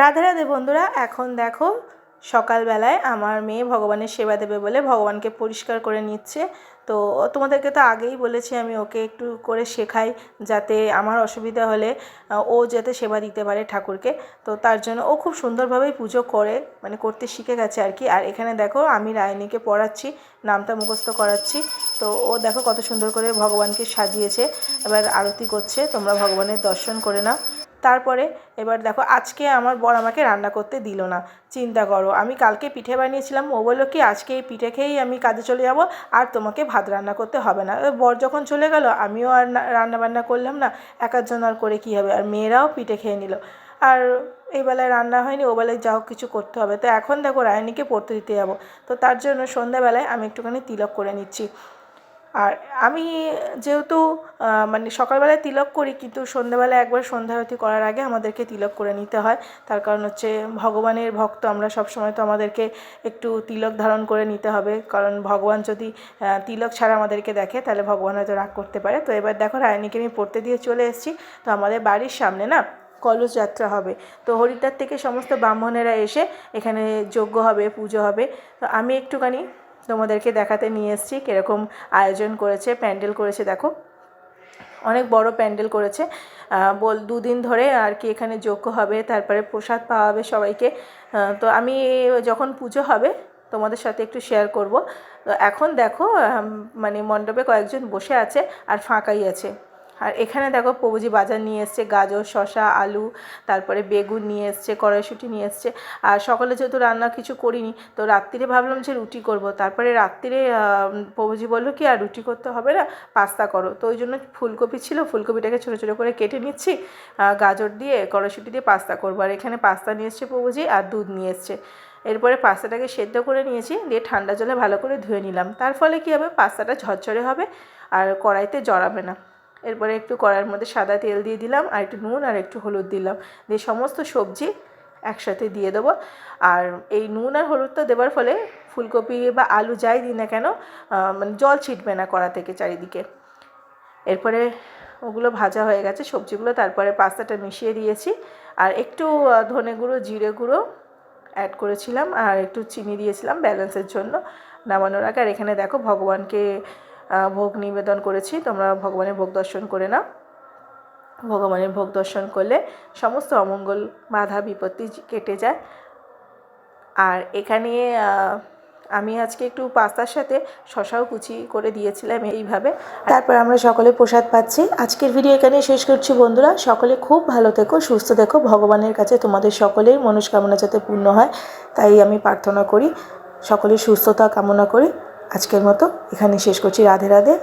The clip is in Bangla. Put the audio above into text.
রাধে রাধে বন্ধুরা, এখন দেখো সকালবেলায় আমার মেয়ে ভগবানের সেবা দেবে বলে ভগবানকে পরিষ্কার করে নিচ্ছে। তো তোমাদেরকে তো আগেই বলেছি আমি ওকে একটু করে শেখাই যাতে আমার অসুবিধা হলে ও যাতে সেবা দিতে পারে ঠাকুরকে। তো তার জন্য ও খুব সুন্দরভাবেই পুজো করে মানে করতে শিখে গেছে আর কি। আর এখানে দেখো আমি রায়নীকে পড়াচ্ছি, নামটা মুখস্থ করাচ্ছি। তো ও দেখো কত সুন্দর করে ভগবানকে সাজিয়েছে, এবার আরতি করছে, তোমরা ভগবানের দর্শন করে নাও। তারপরে এবার দেখো, আজকে আমার বর আমাকে রান্না করতে দিল না। চিন্তা করো, আমি কালকে পিঠে বানিয়েছিলাম, ও বলল কি, আজকে এই পিঠে খেয়েই আমি কাজে চলে যাব, আর তোমাকে ভাত রান্না করতে হবে না। বর যখন চলে গেল, আমিও আর রান্না বান্না করলাম না একার জন্য আর করে কী হবে, আর মেয়েরাও পিঠে খেয়ে নিল। আর এই বেলায় রান্না হয়নি, ও বেলায় যা হোক কিছু করতে হবে। তো এখন দেখো, রায়নীকে পড়তে দিতে যাব। তো তার জন্য সন্ধ্যাবেলায় আমি একটুখানি তিলক করে নিচ্ছি। আর আমি যেহেতু মানে সকালবেলায় তিলক করি, কিন্তু সন্ধ্যাবেলায় একবার সন্ধ্যা আরতি করার আগে আমাদেরকে তিলক করে নিতে হয়। তার কারণ হচ্ছে ভগবানের ভক্ত, আমরা সব সময় তো আমাদেরকে একটু তিলক ধারণ করে নিতে হবে। কারণ ভগবান যদি তিলক ছাড়া আমাদেরকে দেখে, তাহলে ভগবান হয়তো রাগ করতে পারে। তো এবার দেখো রায়নীকে আমি পড়তে দিয়ে চলে এসেছি। তো আমাদের বাড়ির সামনে না কলস যাত্রা হবে। তো হরিদ্বার থেকে সমস্ত ব্রাহ্মণেরা এসে এখানে যজ্ঞ হবে, পুজো হবে। তো আমি একটুখানি তোমাদেরকে দেখাতে নিয়ে এসেছি কীরকম আয়োজন করেছে, প্যান্ডেল করেছে, দেখো। অনেক বড় প্যান্ডেল করেছে। বল, দুদিন ধরে আর কি এখানে যজ্ঞ হবে, তারপরে প্রসাদ পাওয়া হবে সবাইকে। তো আমি যখন পুজো হবে, তোমাদের সাথে একটু শেয়ার করব। তো এখন দেখো মানে মণ্ডপে কয়েকজন বসে আছে আর ফাঁকাই আছে। আর এখানে দেখো প্রভুজি বাজার নিয়ে এসছে, গাজর, শসা, আলু, তারপরে বেগুন নিয়ে এসছে, কড়াইশুঁটি নিয়ে এসছে। আর সকালে যেহেতু রান্না কিছু করিনি, তো রাত্রিরে ভাবলাম যে রুটি করব। তারপরে রাত্রিরে প্রভুজি বলল কি, আর রুটি করতে হবে না, পাস্তা করো। তো ওই জন্য ফুলকপি ছিল, ফুলকপিটাকে ছোটো ছোটো করে কেটে নিচ্ছি গাজর দিয়ে, কড়াইশুঁটি দিয়ে পাস্তা করব। আর এখানে পাস্তা নিয়ে এসছে প্রভুজি আর দুধ নিয়ে এসছে। এরপরে পাস্তাটাকে সেদ্ধ করে নিয়েছি, দিয়ে ঠান্ডা জলে ভালো করে ধুয়ে নিলাম। তার ফলে কী হবে, পাস্তাটা ঝরঝরে হবে আর কড়াইতে জড়াবে না। এরপরে একটু কড়াইয়ের মধ্যে সাদা তেল দিয়ে দিলাম, আর একটু নুন আর একটু হলুদ দিলাম। দিয়ে সমস্ত সবজি একসাথে দিয়ে দেবো। আর এই নুন আর হলুদটা দেওয়ার ফলে ফুলকপি বা আলু যাই দিই না কেন মানে জল ছিটবে না কড়া থেকে চারিদিকে। এরপরে ওগুলো ভাজা হয়ে গেছে, সবজিগুলো তারপরে পাস্তাটা মিশিয়ে দিয়েছি। আর একটু ধনে গুঁড়ো, জিরে গুঁড়ো অ্যাড করেছিলাম, আর একটু চিনি দিয়েছিলাম ব্যালেন্সের জন্য নামানোর আগে। আর এখানে দেখো ভগবানকে ভোগ নিবেদন করেছি। তোমরা ভগবানের ভোগ দর্শন করে নাও। ভগবানের ভোগ দর্শন করলে সমস্ত অমঙ্গল বাধা, বিপত্তি কেটে যায়। আর এখানে আমি আজকে একটু পাস্তার সাথে শশাও কুচি করে দিয়েছিলাম এইভাবে। তারপর আমরা সকলে প্রসাদ পাচ্ছি। আজকের ভিডিও এখানে শেষ করছি বন্ধুরা। সকলে খুব ভালো থেকো, সুস্থ থেকো। ভগবানের কাছে তোমাদের সকলের মনস্কামনা যাতে পূর্ণ হয়, তাই আমি প্রার্থনা করি। সকলের সুস্থতা কামনা করি। আজকের মতো এখানে শেষ করছি। রাধে রাধে।